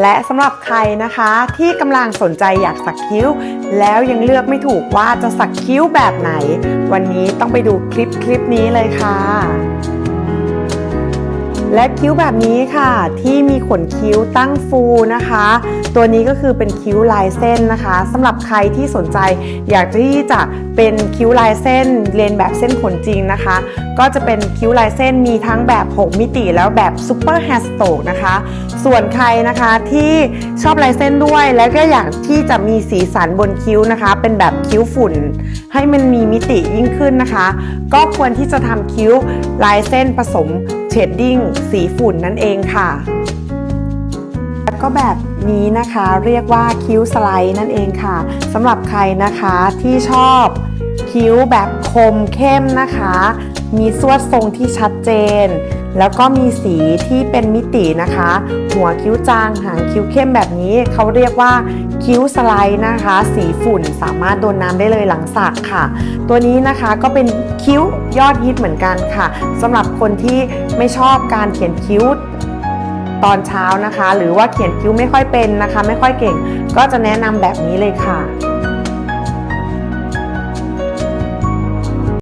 และสำหรับใครนะคะที่กำลังสนใจอยากสักคิ้ว แล้วยังเลือกไม่ถูกว่าจะสักคิ้วแบบไหน วันนี้ต้องไปดูคลิปคลิปนี้เลยค่ะ และคิ้วแบบนี้ค่ะ ที่มีขนคิ้วตั้งฟูนะคะ ตัวนี้ก็คือเป็นคิ้วลายเส้นนะคะสำหรับใครที่สนใจอยากที่จะเป็นคิ้วลายเส้นเรียนแบบเส้นขนจริงนะคะ ก็จะเป็นคิ้วลายเส้นมีทั้งแบบ 6 มิติแล้วแบบซูเปอร์แฮสโตกนะคะ ส่วนใครนะคะที่ชอบลายเส้นด้วยแล้วก็อยากที่จะมีสีสันบนคิ้วนะคะ เป็นแบบคิ้วฝุ่น ให้มันมีมิติยิ่งขึ้นนะคะ ก็ควรที่จะทำคิ้วลายเส้นผสม เชดดิ้งสีฝุ่นนั่นเองค่ะ แล้วก็แบบนี้นะคะเรียกว่าคิ้วสไลด์นั่นเองค่ะสำหรับใครนะคะที่ชอบคิ้วแบบคมเข้มนะคะ มีสวดทรงที่ชัดเจน แล้วก็มีสีที่เป็นมิตินะคะ หัวคิ้วจางหางคิ้วเข้มแบบนี้เขาเรียกว่าคิ้วสไลด์นะคะ สีฝุ่นสามารถโดนน้ำได้เลยหลังสักค่ะ ตัวนี้นะคะก็เป็นคิ้วยอดฮิตเหมือนกันค่ะสำหรับคนที่ไม่ชอบการเขียนคิ้วตอนเช้านะคะ หรือว่าเขียนคิ้วไม่ค่อยเป็นนะคะ ไม่ค่อยเก่ง ก็จะแนะนำแบบนี้เลยค่ะ